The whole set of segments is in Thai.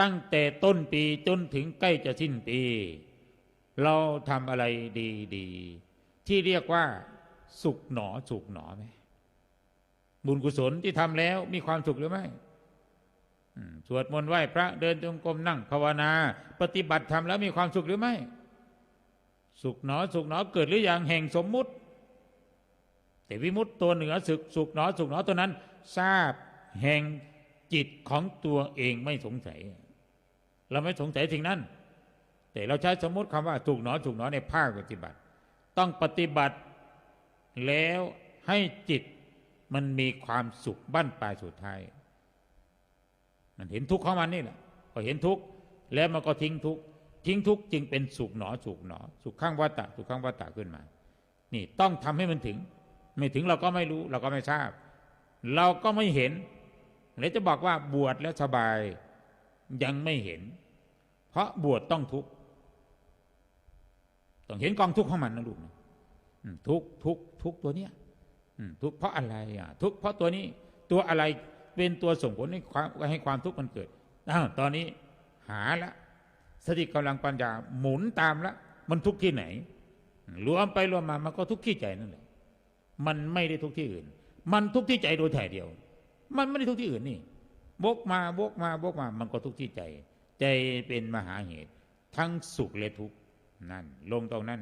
ตั้งแต่ต้นปีจนถึงใกล้จะสิ้นปี เราทำอะไรดีๆ ที่เรียกว่า สุขหนอสุขหนอไหมบุญกุศลที่ทำแล้วมีความสุขหรือไม่สวดมนต์ไหว้พระเดินจงกรมนั่งภาวนา ปฏิบัติทำแล้วมีความสุขหรือไม่ สุขหนอสุขหนอเกิดหรืออยังแห่งสมมุติ แต่วิมุตติตัวเหนือสุขสุขหนอสุขหนอตัวนั้น ทราบแห่งจิตของตัวเองไม่สงสัย เราไม่สงสัยสิ่งนั้น แต่เราใช้สมมติคำว่าสุขหนอสุขหนอในภาคปฏิบัติ ต้องปฏิบัติแล้วให้จิตมันมีความสุขบั้นปลายสุดท้าย มันเห็นทุกข์ของมันนี่แหละพอเห็นทุกข์แล้วมันก็ทิ้งทุกข์ทิ้งทุกข์จึงเป็นสุขหนอสุขหนอ สุขข้างวัตตะสุขข้างวัตตะขึ้นมา นี่ต้องทำให้มันถึง ไม่ถึงเราก็ไม่รู้เราก็ไม่ทราบ เราก็ไม่เห็นแล้วจะบอกว่าบวชแล้วสบายยังไม่เห็น เพราะบวชต้องทุกข์ต้องเห็นกองทุกข์ของมันนะลูกนะทุกข์ทุกข์ทุกข์ตัวเนี้ยทุกข์เพราะอะไรอะ ทุกข์เพราะตัวนี้ตัวอะไรเป็นตัวส่งผลให้ความให้ความทุกข์มันเกิดอ้าวตอนนี้หาละ สติกำลังปัญญาหมุนตามละมันทุกข์ที่ไหน รวมไปรวมมามันก็ทุกข์ที่ใจนั่นแหละมันไม่ได้ทุกข์ที่อื่น มันทุกข์ที่ใจโดยถ่ายเดียว มันไม่ได้ทุกข์ที่อื่นนี่บกมาบกมาบกมา มันก็ทุกข์ที่ใจ ใจเป็นมหาเหตุ ทั้งสุขและทุกข์นั่น ลงตรงนั้น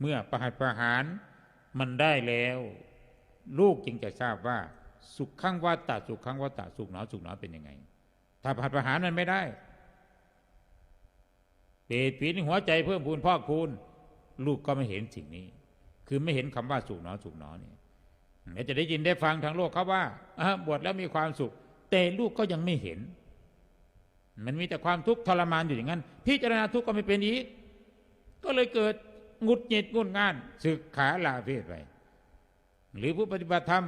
เมื่อประหัตประหารมันได้แล้ว ลูกจึงจะทราบว่า สุขขังวัตตะสุขขังวัตตะสุขหนอสุขหนอเป็นยังไง ถ้าประหัตประหารมันไม่ได้เปรตผีในหัวใจเพิ่มพูนพอกพูนลูกก็ไม่เห็นสิ่งนี้ คือไม่เห็นคำว่าสุขหนอสุขหนอเนี่ยเดี๋ยวจะได้ยินได้ฟังทางโลกเขาว่าอะบวชแล้วมีความสุข แต่ลูกก็ยังไม่เห็น มันมีแต่ความทุกข์ทรมานอยู่อย่างนั้น พิจารณาทุกข์ก็ไม่เป็นอีก ก็เลยเกิดหงุดหงิดงุนง่านศึกขาลาเพศไปหรือผู้ปฏิบัติธรรม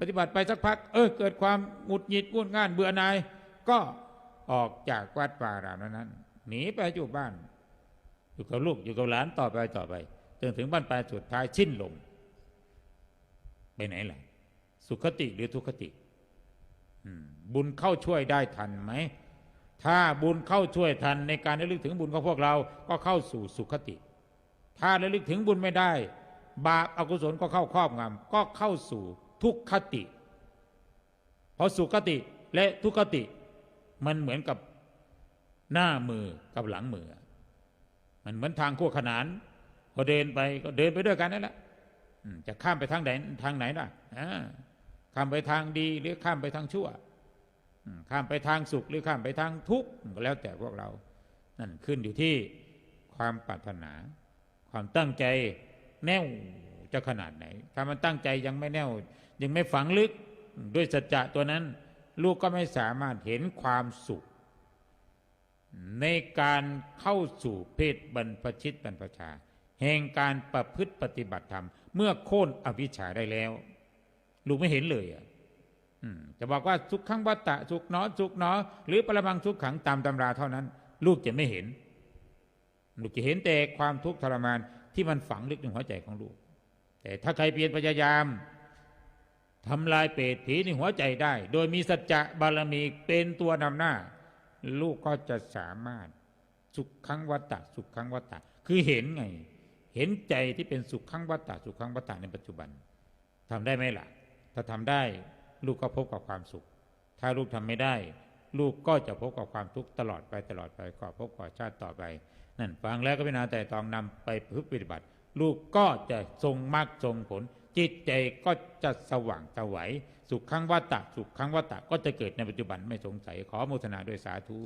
ปฏิบัติไปสักพัก เออเกิดความหงุดหงิดงุนง่านเบื่อหน่ายก็ออกจากวัดป่ารามนั้นหนีไปอยู่บ้าน อยู่กับลูกอยู่กับหลานต่อไปต่อไปจนถึงบ้านปลายสุดท้ายสิ้นลมไปไหนล่ะ สุขติหรือทุกขติบุญเข้าช่วยได้ทันไหม ถ้าบุญเข้าช่วยทันในการระลึกถึงบุญของพวกเรา ก็เข้าสู่สุขติ ถ้าระลึกถึงบุญไม่ได้ บาปอกุศลก็เข้าครอบงำก็เข้าสู่ทุกขติ เพราะสุขติและทุกขติ มันเหมือนกับหน้ามือกับหลังมือ มันเหมือนทางคู่ขนานพอเดินไปก็เดินไปด้วยกันนั่นแหละจะข้ามไปทางไหนทางไหนล่ะอ่าข้ามไปทางดีหรือข้ามไปทางชั่ว ข้ามไปทางสุขหรือข้ามไปทางทุกข์ก็แล้วแต่พวกเรา นั่นขึ้นอยู่ที่ความปรารถนา ความตั้งใจแน่วจะขนาดไหน ถ้ามันตั้งใจยังไม่แน่ว ยังไม่ฝังลึกด้วยสัจจะตัวนั้น ลูกก็ไม่สามารถเห็นความสุข ในการเข้าสู่เพศบรรพชิตบรรพชา แห่งการประพฤติปฏิบัติธรรม เมื่อโค่นอวิชชาได้แล้ว ลูกไม่เห็นเลยอะ จะบอกว่าสุขขังวัตตะสุขหนอสุขหนอหรือปรมังสุขขังตามตำราเท่านั้น ลูกจะไม่เห็น ลูกจะเห็นแต่ความทุกข์ทรมานที่มันฝังลึกในหัวใจของลูก แต่ถ้าใครเพียรพยายามทำลายเปรตผีในหัวใจได้ โดยมีสัจจะบารมีเป็นตัวนำหน้า ลูกก็จะสามารถสุขขังวัตตะสุขขังวัตตะคือเห็นไง เห็นใจที่เป็นสุขขังวัตตะสุขขังวัตตะในปัจจุบันทำได้ไหมล่ะ ถ้าทำได้ ลูกก็พบกับความสุข ถ้าลูกทำไม่ได้ ลูกก็จะพบกับความทุกข์ตลอดไปตลอดไปก่อพบก่อชาติต่อไป นั่นฟังแล้วก็พิจารณาแต่ตองนำไปพฤติปฏิบัติ ลูกก็จะทรงมรรคทรงผล จิตใจก็จะสว่างสวัยสุขขังวัตตะสุขขังวัตตะก็จะเกิดในปัจจุบันไม่สงสัยขอโมทนาด้วยสาธุ